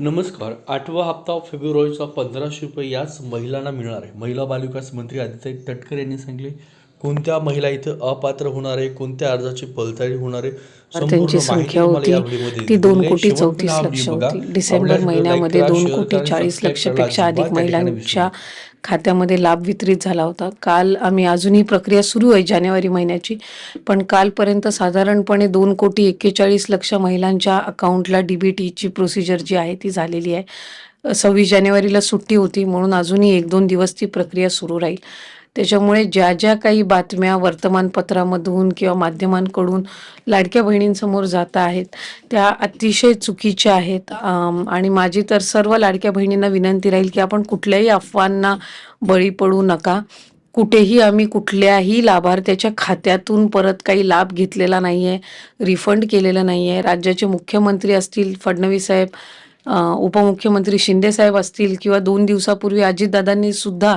नमस्कार आठवा हप्ता फेब्रुवारीचा पंधराशे रुपये याच महिलांना मिळणार आहे. महिला बालविकास मंत्री आदित्य तटकर यांनी सांगितले कोणत्या महिला इथं अपात्र होणार आहे कोणत्या अर्जाची पडताळणी होणार आहे त्यांची संख्या होती. ती दोन आहे. कोटी चौतीस लक्ष. होती. डिसेंबर महिन्यामध्ये दोन कोटी चाळीस लक्षपेक्षा अधिक महिलांच्या खात्यामध्ये लाभ वितरित झाला होता. काल आम्ही अजूनही प्रक्रिया सुरू आहे जानेवारी महिन्याची. पण कालपर्यंत साधारणपणे दोन कोटी एक्केचाळीस लक्ष महिलांच्या अकाउंटला डीबीटीची प्रोसिजर जी आहे ती झालेली आहे. सव्वीस जानेवारीला सुट्टी होती म्हणून अजूनही एक दोन दिवस ती प्रक्रिया सुरू राहील. त्याच्यामुळे ज्या ज्या काही बातम्या वर्तमानपत्रामधून किंवा माध्यमांकडून लाडक्या बहिणींसमोर जात आहेत त्या अतिशय चुकीच्या आहेत. आणि माझी तर सर्व लाडक्या बहिणींना विनंती राहील की आपण कुठल्याही अफवांना बळी पडू नका. कुठेही आम्ही कुठल्याही लाभार्थ्याच्या खात्यातून परत काही लाभ घेतलेला नाही आहे रिफंड केलेला नाही आहे राज्याचे मुख्यमंत्री असतील फडणवीस साहेब उपमुख्यमंत्री शिंदे साहेब असतील किंवा दोन दिवसापूर्वी अजितदादांनी सुद्धा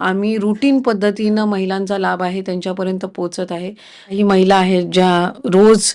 आम्ही रुटीन पद्धतीनं महिलांचा लाभ आहे त्यांच्यापर्यंत पोचत आहे. ही महिला आहेत ज्या रोज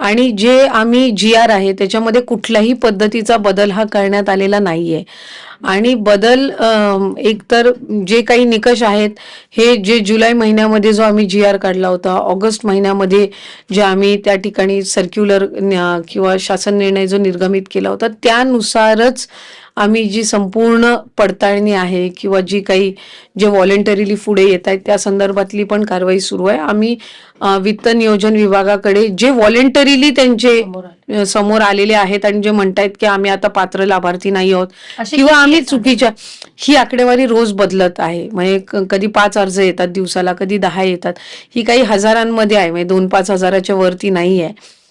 आणि जे आम्ही जी आर आहे त्याच्यामध्ये कुठल्याही पद्धतीचा बदल हा करण्यात आलेला नाहीये. आणि बदल एकतर जे काही निकष आहेत हे जे जुलै महिन्यामध्ये जो आम्ही जी आर काढला होता ऑगस्ट महिन्यामध्ये जे आम्ही त्या ठिकाणी सर्क्युलर किंवा शासन निर्णय जो निर्गमित केला होता त्यानुसारच आम्ही जी संपूर्ण पडताळणी आहे किंवा जी काही जे व्हॉलेंटरीली पुढे येत आहेत त्या संदर्भातली पण कारवाई सुरू आहे. आम्ही वित्त नियोजन विभागाकडे जे व्हॉलेंटरीली त्यांचे समोर आलेले आहेत आणि जे म्हणतायत की आम्ही आता पात्र लाभार्थी नाही आहोत. किंवा आम्ही चुकीच्या ही आकडेवारी रोज बदलत आहे. म्हणजे कधी पाच अर्ज येतात दिवसाला कधी दहा येतात. ही काही हजारांमध्ये आहे. म्हणजे दोन पाच हजाराच्या वरती नाही आहे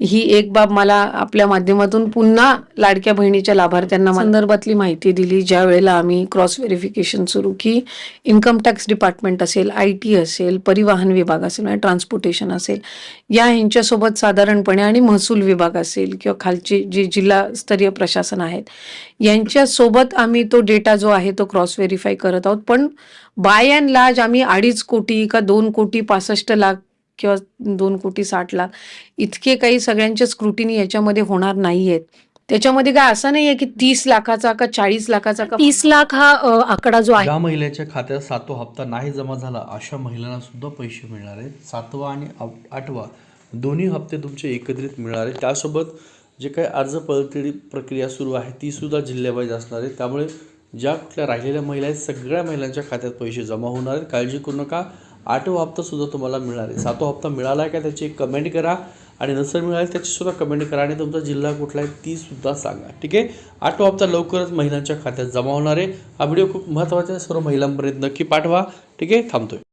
ही एक बाब मला आपल्या माध्यमातून पुन्हा लाडक्या बहिणीच्या लाभार्थ्यांना संदर्भातली माहिती दिली ज्या वेळेला आम्ही क्रॉस व्हेरिफिकेशन सुरू की इन्कम टॅक्स डिपार्टमेंट असेल आय टी असेल परिवहन विभाग असेल म्हणजे ट्रान्सपोर्टेशन असेल या ह्यांच्यासोबत साधारणपणे आणि महसूल विभाग असेल किंवा खालचे जे जिल्हास्तरीय प्रशासन आहेत यांच्यासोबत आम्ही तो डेटा जो आहे तो क्रॉस व्हेरीफाय करत आहोत. पण बाय अँड लार्ज आम्ही अडीच कोटी का दोन कोटी पासष्ट लाख किंवा दोन कोटी साठ लाख इतके काही सगळ्यांचे स्क्रुटिनी याच्यामध्ये होणार नाहीयेत. त्याच्यामध्ये काय असं नाहीये की तीस लाखाचा का चाळीस लाखाचा का तीस लाख हा अ, आकडा जो आहे. ज्या महिलेच्या खात्यात सातवा हप्ता नाही जमा झाला अशा महिलांना सुद्धा पैसे मिळणार आहेत. सातवा आणि आठ- आठवा दोन्ही हप्ते तुमचे एकत्रित मिळणार आहेत. त्यासोबत जे काही अर्ज पडताळणी प्रक्रिया सुरू आहे ती सुद्धा जिल्ह्यावाईज असणार आहे त्यामुळे ज्या कुठल्या राहिलेल्या महिला आहेत सगळ्या महिलांच्या खात्यात पैसे जमा होणार आहेत. काळजी करू नका. आठवा हप्तासुद्धा तुम्हाला मिळणार आहे. सातवा हप्ता मिळाला आहे का त्याची एक कमेंट करा. आणि नसेल मिळाली त्याचीसुद्धा कमेंट करा. आणि तुमचा जिल्हा कुठला आहे तीसुद्धा सांगा. ठीक आहे? आठवा हप्ता लवकरच महिलांच्या खात्यात जमा होणार आहे. हा व्हिडिओ खूप महत्त्वाचा आहे. सर्व महिलांपर्यंत नक्की पाठवा. ठीक आहे? थांबतोय.